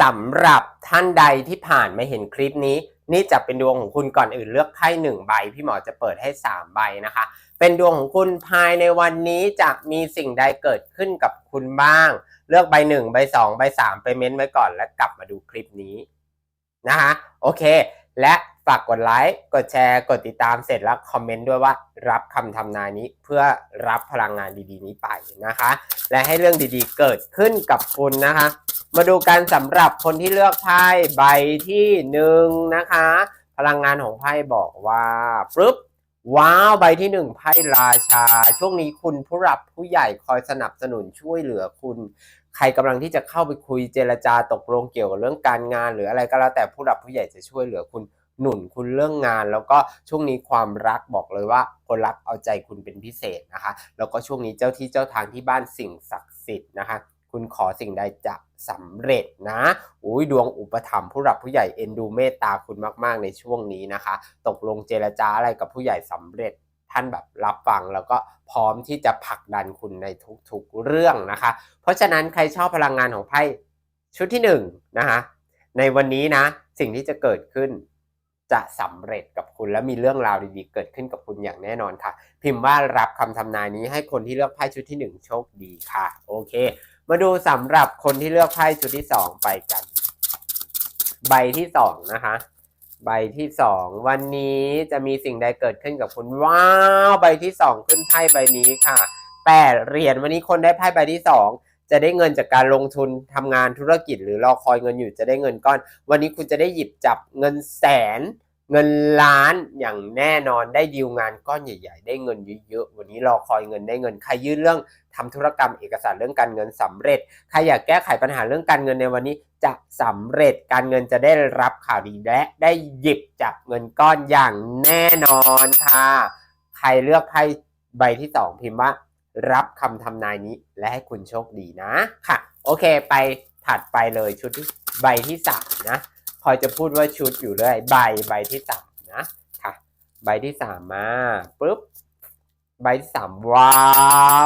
สำหรับท่านใดที่ผ่านมาเห็นคลิปนี้ นี่จะเป็นดวงของคุณก่อนอื่นเลือกไพ่หนึ่งใบ พี่หมอจะเปิดให้ 3 ใบนะคะ เป็นดวงของคุณภายในวันนี้จะมีสิ่งใดเกิดขึ้นกับคุณบ้าง เลือกใบ 1 ใบ 2 ใบ 3 ไปเม้นไว้ก่อน แล้วกลับมาดูคลิปนี้นะคะโอเค และฝากกดไลค์กดแชร์ กดติดตามเสร็จแล้วคอมเมนต์ด้วยว่ารับคำทำนายนี้เพื่อรับพลังงานดีๆ นี้ไปนะคะ และให้เรื่องดีๆเกิดขึ้นกับคุณนะคะ มาดูกันสำหรับคนที่เลือกไพ่ใบที่หนึ่งนะคะ พลังงานของไพ่บอกว่าปึ๊บว้าวใบที่หนึ่งไพ่ราชา ช่วงนี้คุณผู้หลับผู้ใหญ่คอยสนับสนุนช่วยเหลือคุณ ใครกำลังที่จะเข้าไปคุยเจรจาตกลงเกี่ยวกับเรื่องการงาน หรืออะไรก็แล้วแต่ผู้หลับผู้ใหญ่จะช่วยเหลือคุณหนุนคุณเรื่องงาน แล้วก็ช่วงนี้ความรักบอกเลยว่าคนรักเอาใจคุณเป็นพิเศษนะคะ แล้วก็ช่วงนี้เจ้าที่เจ้าทางที่บ้านสิ่งศักดิ์สิทธิ์นะคะ คุณขอสิ่งใดจะสำเร็จนะอุ้ยดวงอุปถัมภ์ผู้หลักผู้ใหญ่เอ็นดูเมตตาคุณมากๆในช่วงนี้นะคะ ตกลงเจรจาอะไรกับผู้ใหญ่สำเร็จท่านแบบรับฟังแล้วก็พร้อมที่จะผลักดันคุณในทุกๆเรื่องนะคะ เพราะฉะนั้นใครชอบพลังงานของไพ่ชุดที่หนึ่งนะคะในวันนี้นะสิ่งที่จะเกิดขึ้นจะสำเร็จกับคุณและมีเรื่องราวดีๆ เกิดขึ้นกับคุณอย่างแน่นอนค่ะ พิมพ์ว่ารับคำทำนายนี้ให้คนที่เลือกไพ่ชุดที่หนึ่งโชคดีค่ะ โอเค มาดูสำหรับคนที่เลือกไพ่ชุดที่สองไปกัน ใบที่สองนะคะ ใบที่สองวันนี้จะมีสิ่งใดเกิดขึ้นกับคุณว้าวใบที่สองขึ้นไพ่ใบนี้ค่ะแปดเหรียญวันนี้คนได้ไพ่ใบที่สองจะได้เงินจากการลงทุนทำงานธุรกิจ หรือรอคอยเงินอยู่จะได้เงินก้อน วันนี้คุณจะได้หยิบจับเงินแสน เงินล้านอย่างแน่นอนได้ดีลงานก้อนใหญ่ ๆ ได้เงินเยอะๆวันนี้รอคอยเงินได้เงินใครยื่นเรื่องทำธุรกรรมเอกสารเรื่องการเงินสำเร็จใครอยากแก้ไขปัญหาเรื่องการเงินในวันนี้จะสำเร็จการเงินจะได้รับข่าวดีและได้หยิบจับเงินก้อนอย่างแน่นอนค่ะใครเลือกไพ่ใบที่สองพิมพ์ว่า รับคำทำนายนี้และให้คุณโชคดีนะค่ะ โอเคไปถัดไปเลยชุดใบที่สามนะ พลอยจะพูดว่าชุดอยู่เรื่อยใบใบที่สามนะค่ะ ใบที่สามมาปุ๊บใบที่สามว้า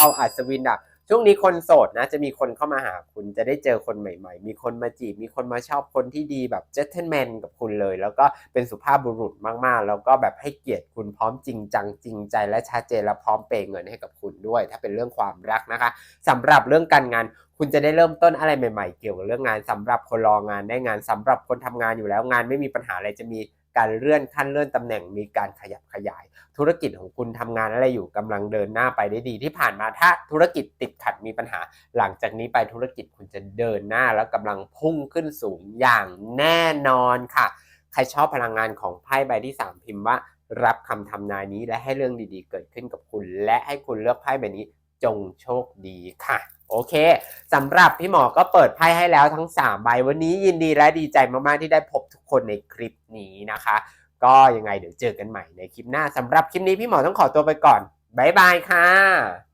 ว อัศวินดับ ช่วงนี้คนโสดนะ จะมีคนเข้ามาหาคุณจะได้เจอคนใหม่ ๆ มีคนมาจีบ มีคนมาชอบคนที่ดีแบบเจ t เทนแมนกับคุณเลย แล้วก็เป็นสุภาพบุรุษมากๆ แล้วก็แบบให้เกียรติคุณพร้อมจริงจังจริงใจและชัดเจนและพร้อมเปย์เงินให้กับคุณด้วย ถ้าเป็นเรื่องความรักนะคะสำหรับเรื่องการงานคุณจะได้เริ่มต้นอะไรใหม่ ๆ เกี่ยวกับเรื่องงานสำหรับคนรองานได้งานสำหรับคนทำงานอยู่แล้วงานไม่มีปัญหาอะไรจะมี การเลื่อนขั้นเลื่อนตำแหน่งมีการขยับขยาย ธุรกิจของคุณทำงานอะไรอยู่กำลังเดินหน้าไปได้ดีที่ผ่านมาถ้าธุรกิจติดขัดมีปัญหา หลังจากนี้ไปธุรกิจคุณจะเดินหน้าแล้วกำลังพุ่งขึ้นสูงอย่างแน่นอนค่ะ ใครชอบพลังงานของไพ่ใบที่ 3 พิมพ์ว่า รับคำทำนายนี้และให้เรื่องดีๆ เกิดขึ้นกับคุณ และให้คุณเลือกไพ่ใบนี้จงโชคดีค่ะ โอเคสำหรับพี่หมอก็เปิดไพ่ให้แล้วทั้ง 3 ใบ วันนี้ยินดีและดีใจมาก ๆ ที่ได้พบทุกคนในคลิปนี้นะคะ ก็ยังไงเดี๋ยวเจอกันใหม่ในคลิปหน้าสำหรับคลิปนี้พี่หมอต้องขอตัวไปก่อน บ๊ายบายค่ะ